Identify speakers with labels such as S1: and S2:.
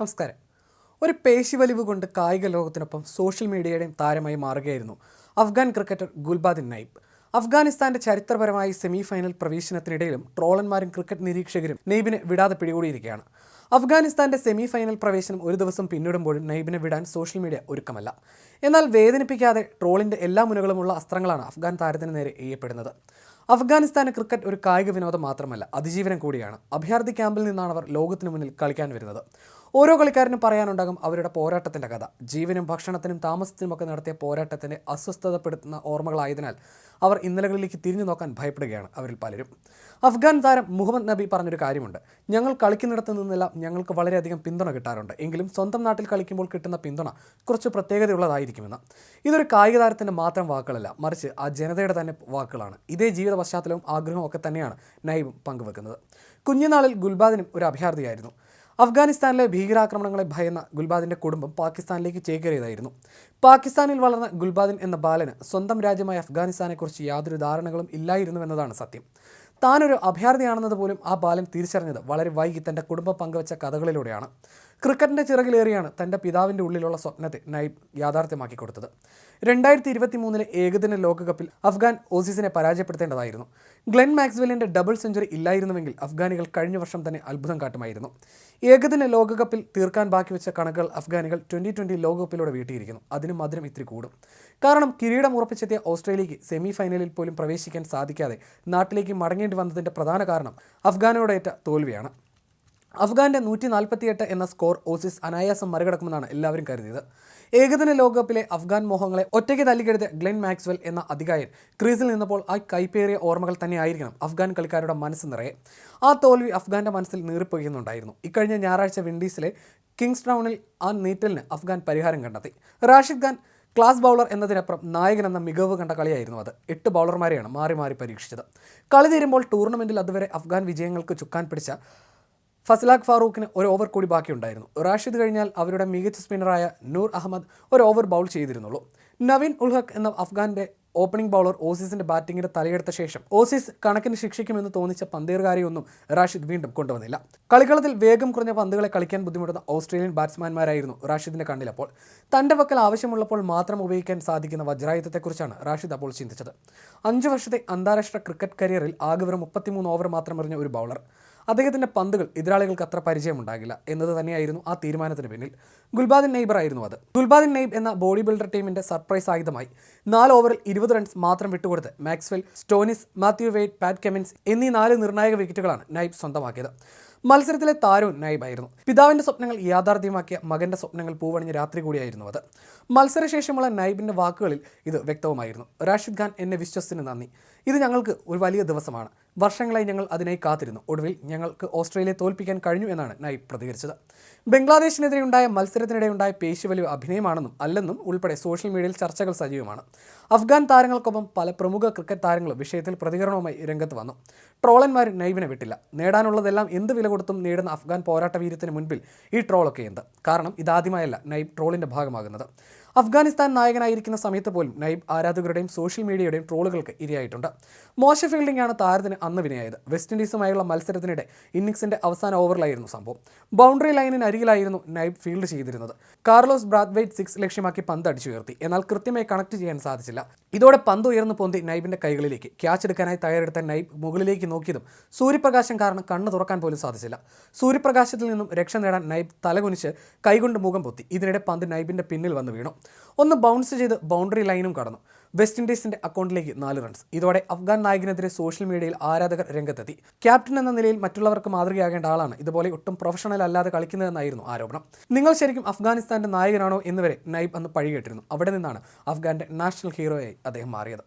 S1: നമസ്കാരം. ഒരു പേശിവലിവ് കൊണ്ട് കായിക ലോകത്തിനൊപ്പം സോഷ്യൽ മീഡിയയുടെയും താരമായി മാറുകയായിരുന്നു അഫ്ഗാൻ ക്രിക്കറ്റർ ഗുൽബാദിൻ നൈബ് അഫ്ഗാനിസ്ഥാന്റെ ചരിത്രപരമായി സെമി ഫൈനൽ പ്രവേശനത്തിനിടയിലും ട്രോളന്മാരും ക്രിക്കറ്റ് നിരീക്ഷകരും നെയ്ബിനെ വിടാതെ പിടികൂടിയിരിക്കുകയാണ്. അഫ്ഗാനിസ്ഥാന്റെ സെമി ഫൈനൽ പ്രവേശനം ഒരു ദിവസം പിന്നിടുമ്പോഴും നൈബിനെ വിടാൻ സോഷ്യൽ മീഡിയ ഒരുക്കമല്ല. എന്നാൽ വേദനിപ്പിക്കാതെ ട്രോളിന്റെ എല്ലാ മുനകളുമുള്ള അസ്ത്രങ്ങളാണ് അഫ്ഗാൻ താരത്തിന് നേരെ എയ്യപ്പെടുന്നത്. അഫ്ഗാനിസ്ഥാന് ക്രിക്കറ്റ് ഒരു കായിക വിനോദം മാത്രമല്ല അതിജീവനം കൂടിയാണ്. അഭയാർത്ഥി ക്യാമ്പിൽ നിന്നാണ് അവർ ലോകത്തിന് മുന്നിൽ കളിക്കാൻ വരുന്നത്. ഓരോ കളിക്കാരനും പറയാനുണ്ടാകും അവരുടെ പോരാട്ടത്തിന്റെ കഥ. ജീവനും ഭക്ഷണത്തിനും താമസത്തിനുമൊക്കെ നടത്തിയ പോരാട്ടത്തിന്റെ അസ്വസ്ഥതപ്പെടുത്തുന്ന ഓർമ്മകളായതിനാൽ അവർ ഇന്നലകളിലേക്ക് തിരിഞ്ഞു നോക്കാൻ ഭയപ്പെടുകയാണ് അവരിൽ പലരും. അഫ്ഗാൻ താരം മുഹമ്മദ് നബി പറഞ്ഞൊരു കാര്യമുണ്ട്. ഞങ്ങൾ കളിക്കുന്നിടത്ത് നിന്നെല്ലാം ഞങ്ങൾക്ക് വളരെയധികം പിന്തുണ കിട്ടാറുണ്ട്. എങ്കിലും സ്വന്തം നാട്ടിൽ കളിക്കുമ്പോൾ കിട്ടുന്ന പിന്തുണ കുറച്ച് പ്രത്യേകതയുള്ളതായിരിക്കുമെന്ന്. ഇതൊരു കായിക താരത്തിന്റെ മാത്രം വാക്കുകളല്ല മറിച്ച് ആ ജനതയുടെ തന്നെ വാക്കുകളാണ്. ഇതേ ജീവിത പശ്ചാത്തലവും ആഗ്രഹവും ഒക്കെ തന്നെയാണ് നൈബും പങ്കുവെക്കുന്നത്. കുഞ്ഞുനാളിൽ ഗുൽബാദിനും ഒരു അഭയാർത്ഥിയായിരുന്നു. അഫ്ഗാനിസ്ഥാനിലെ ഭീകരാക്രമണങ്ങളെ ഭയന്ന ഗുൽബാദിന്റെ കുടുംബം പാകിസ്ഥാനിലേക്ക് ചേക്കേറിയതായിരുന്നു. പാകിസ്ഥാനിൽ വളർന്ന ഗുൽബാദിൻ എന്ന ബാലന് സ്വന്തം രാജ്യമായ അഫ്ഗാനിസ്ഥാനെക്കുറിച്ച് യാതൊരു ധാരണകളും ഇല്ലായിരുന്നുവെന്നതാണ് സത്യം. താനൊരു അഭയാർത്ഥിയാണെന്നത് പോലും ആ ബാലൻ തിരിച്ചറിഞ്ഞത്. വളരെ വൈകി തന്റെ കുടുംബം പങ്കുവച്ച കഥകളിലൂടെയാണ്. ക്രിക്കറ്റിന്റെ ചിറകിലേറിയാണ് തന്റെ പിതാവിന്റെ ഉള്ളിലുള്ള സ്വപ്നത്തെ നൈബ് യാഥാർത്ഥ്യമാക്കി കൊടുത്തത്. രണ്ടായിരത്തി ഇരുപത്തി മൂന്നിലെ ഏകദിന ലോകകപ്പിൽ അഫ്ഗാൻ ഓസീസിനെ പരാജയപ്പെടുത്തേണ്ടതായിരുന്നു. ഗ്ലെൻ മാക്സ്വെല്ലിന്റെ ഡബിൾ സെഞ്ചുറി ഇല്ലായിരുന്നുവെങ്കിൽ അഫ്ഗാനികൾ കഴിഞ്ഞ വർഷം തന്നെ അത്ഭുതം കാട്ടുമായിരുന്നു. ഏകദിന ലോകകപ്പിൽ തീർക്കാൻ ബാക്കി വെച്ച കണക്കുകൾ അഫ്ഗാനികൾ ട്വന്റി ട്വന്റി ലോകകപ്പിലൂടെ വീട്ടിയിരിക്കുന്നു. അതിനും മധുരം ഇത്തിരി കൂടും. കാരണം കിരീടം ഉറപ്പിച്ചെത്തിയ ഓസ്ട്രേലിയയ്ക്ക് സെമി ഫൈനലിൽ പോലും പ്രവേശിക്കാൻ സാധിക്കാതെ നാട്ടിലേക്ക് മടങ്ങേണ്ടി വന്നതിന്റെ പ്രധാന കാരണം അഫ്ഗാനോടേറ്റ തോൽവിയാണ്. അഫ്ഗാന്റെ നൂറ്റി നാൽപ്പത്തിയെട്ട് എന്ന സ്കോർ ഓസിസ് അനായാസം മറികടക്കുമെന്നാണ് എല്ലാവരും കരുതിയത്. ഏകദിന ലോകകപ്പിലെ അഫ്ഗാൻ മോഹങ്ങളെ ഒറ്റയ്ക്ക് തല്ലിക്കെടുത്ത ഗ്ലെൻ മാക്സ്വെൽ എന്ന അധികായൻ ക്രീസിൽ നിന്നപ്പോൾ ആ കൈപ്പേറിയ ഓർമ്മകൾ തന്നെയായിരിക്കണം അഫ്ഗാൻ കളിക്കാരുടെ മനസ്സ് നിറയെ. ആ തോൽവി അഫ്ഗാന്റെ മനസ്സിൽ നീറിപ്പൊയ്യുന്നുണ്ടായിരുന്നു. ഇക്കഴിഞ്ഞ ഞായറാഴ്ച വിൻഡീസിലെ കിങ്സ് ടൗണിൽ ആ നീറ്റലിന് അഫ്ഗാൻ പരിഹാരം കണ്ടെത്തി. റാഷിദ് ഖാൻ ക്ലാസ് ബൗളർ എന്നതിനപ്പുറം നായകൻ എന്ന മികവ് കണ്ട കളിയായിരുന്നു അത്. എട്ട് ബൗളർമാരെയാണ് മാറി മാറി പരീക്ഷിച്ചത്. കളി തീരുമ്പോൾ ടൂർണമെന്റിൽ അതുവരെ അഫ്ഗാൻ വിജയങ്ങൾക്ക് ചുക്കാൻ പിടിച്ച ഫസലാഖ് ഫാറൂഖിന് ഒരു ഓവർ കൂടി ബാക്കിയുണ്ടായിരുന്നു. റാഷിദ് കഴിഞ്ഞാൽ അവരുടെ മികച്ച സ്പിന്നറായ നൂർ അഹമ്മദ് ഒരു ഓവർ ബൗൾ ചെയ്തിരുന്നുള്ളൂ. നവീൻ ഉൽഹഖ് എന്ന അഫ്ഗാന്റെ ഓപ്പണിംഗ് ബൗളർ ഓസീസിന്റെ ബാറ്റിംഗിന്റെ തലയെടുത്ത ശേഷം ഓസീസ് കണക്കിന് ശിക്ഷിക്കുമെന്ന് തോന്നിച്ച പന്തേറുകാരെയൊന്നും റാഷിദ് വീണ്ടും കൊണ്ടുവന്നില്ല. കളിക്കളത്തിൽ വേഗം കുറഞ്ഞ പന്തുകളെ കളിക്കാൻ ബുദ്ധിമുട്ടുന്ന ഓസ്ട്രേലിയൻ ബാറ്റ്സ്മാൻമാരായിരുന്നു റാഷിദിന്റെ കണ്ണിലപ്പോൾ. തന്റെ പക്കൽ ആവശ്യമുള്ളപ്പോൾ മാത്രം ഉപയോഗിക്കാൻ സാധിക്കുന്ന വജ്രായുധത്തെക്കുറിച്ചാണ് റാഷിദ് അപ്പോൾ ചിന്തിച്ചത്. അഞ്ചു വർഷത്തെ അന്താരാഷ്ട്ര ക്രിക്കറ്റ് കരിയറിൽ ആകെ വെറും മുപ്പത്തിമൂന്ന് ഓവർ മാത്രം എറിഞ്ഞ ഒരു ബൗളർ. അദ്ദേഹത്തിന്റെ പന്തുകൾ എതിരാളികൾക്ക് അത്ര പരിചയമുണ്ടാകില്ല എന്നത് തന്നെയായിരുന്നു ആ തീരുമാനത്തിന് പിന്നിൽ. ഗുൽബാദിൻ നെയ്ബർ ആയിരുന്നു അത്. ഗുൽബാദിൻ നെയ്ബ് എന്ന ബോഡി ബിൽഡർ ടീമിന്റെ സർപ്രൈസ് ആയുധമായി നാല് ഓവറിൽ ഇരുപത് റൺസ് മാത്രം വിട്ടുകൊടുത്ത് Maxwell Stoinis Matthew Wade Pat Cummins എന്നീ നാല് നിർണായക വിക്കറ്റുകളാണ് നൈബ് സ്വന്തമാക്കിയത്. മത്സരത്തിലെ താരവും നൈബായിരുന്നു പിതാവിന്റെ സ്വപ്നങ്ങൾ യാഥാർത്ഥ്യമാക്കിയ മകന്റെ സ്വപ്നങ്ങൾ പൂവണിഞ്ഞ രാത്രി കൂടിയായിരുന്നു അത്. മത്സരശേഷമുള്ള നൈബിന്റെ വാക്കുകളിൽ ഇത് വ്യക്തവുമായിരുന്നു. റാഷിദ് ഖാൻ എന്നെ വിശ്വസിന് നന്ദി. ഇത് ഞങ്ങൾക്ക് ഒരു വലിയ ദിവസമാണ്. വർഷങ്ങളായി ഞങ്ങൾ അതിനായി കാത്തിരുന്നു. ഒടുവിൽ ഞങ്ങൾക്ക് ഓസ്ട്രേലിയയെ തോൽപ്പിക്കാൻ കഴിഞ്ഞു എന്നാണ് നൈബ് പ്രതികരിച്ചത്. ബംഗ്ലാദേശിനെതിരെ ഉണ്ടായ മത്സരത്തിനിടെ ഉണ്ടായ പേശിവലിവ് അഭിനയമാണെന്നും അല്ലെന്നും ഉൾപ്പെടെ സോഷ്യൽ മീഡിയയിൽ ചർച്ചകൾ സജീവമാണ്. അഫ്ഗാൻ താരങ്ങൾക്കൊപ്പം പല പ്രമുഖ ക്രിക്കറ്റ് താരങ്ങളും വിഷയത്തിൽ പ്രതികരണവുമായി രംഗത്ത് വന്നു. ട്രോളന്മാർ നൈവിനെ വിട്ടില്ല. നേടാനുള്ളതെല്ലാം എന്ത് വില കൊടുത്തും നേടുന്ന അഫ്ഗാൻ പോരാട്ട വീര്യത്തിന് മുൻപിൽ ഈ ട്രോളൊക്കെ എന്ത് കാരണം ഇതാദ്യമായല്ല നൈബ് ട്രോളിന്റെ ഭാഗമാകുന്നത്. അഫ്ഗാനിസ്ഥാൻ നായകനായിരിക്കുന്ന സമയത്ത് പോലും നൈബ് ആരാധകരുടെയും സോഷ്യൽ മീഡിയയുടെയും ട്രോളുകൾക്ക് ഇരയായിട്ടുണ്ട്. മോശ ഫീൽഡിംഗ് ആണ് താരത്തിന് അന്ന് വിനയായത്. വെസ്റ്റ് ഇൻഡീസുമായുള്ള മത്സരത്തിനിടെ ഇന്നിങ്സിന്റെ അവസാന ഓവറിലായിരുന്നു സംഭവം. ബൗണ്ടറി ലൈനിന് അരികിലായിരുന്നു നൈബ് ഫീൽഡ് ചെയ്തിരുന്നത്. കാർലോസ് ബ്രാത്വൈറ്റ് സിക്സ് ലക്ഷ്യമാക്കി പന്ത് അടിച്ചുയർത്തി എന്നാൽ കൃത്യമായി കണക്ട് ചെയ്യാൻ സാധിച്ചില്ല. ഇതോടെ പന്ത് ഉയർന്നു പൊന്തി നൈബിന്റെ കൈകളിലേക്ക്. ക്യാച്ച് എടുക്കാനായി തയ്യാറെടുത്ത നൈബ് മുകളിലേക്ക് നോക്കിയതും സൂര്യപ്രകാശം കാരണം കണ്ണ് തുറക്കാൻ പോലും സാധിച്ചില്ല. സൂര്യപ്രകാശത്തിൽ നിന്നും രക്ഷ നേടാൻ നൈബ് തലകുനിച്ച് കൈകൊണ്ട് മുഖം പൊത്തി. ഇതിനിടെ പന്ത് നൈബിന്റെ പിന്നിൽ വന്ന് വീണു. ഒന്ന് ബൗൺസ് ചെയ്ത് ബൗണ്ടറി ലൈനും കടന്നു. വെസ്റ്റ് ഇൻഡീസിന്റെ അക്കൗണ്ടിലേക്ക് നാല് റൺസ് ഇതോടെ അഫ്ഗാൻ നായകനെതിരെ സോഷ്യൽ മീഡിയയിൽ ആരാധകർ രംഗത്തെത്തി. ക്യാപ്റ്റൻ എന്ന നിലയിൽ മറ്റുള്ളവർക്ക് മാതൃകയാകേണ്ട ആളാണ്. ഇതുപോലെ ഒട്ടും പ്രൊഫഷണൽ അല്ലാതെ കളിക്കുന്നതെന്നായിരുന്നു ആരോപണം. നിങ്ങൾ ശരിക്കും അഫ്ഗാനിസ്ഥാന്റെ നായകനാണോ എന്നുവരെ നൈബ് അന്ന് പഴികേട്ടിരുന്നു. അവിടെ നിന്നാണ് അഫ്ഗാന്റെ നാഷണൽ ഹീറോയായി അദ്ദേഹം മാറിയത്.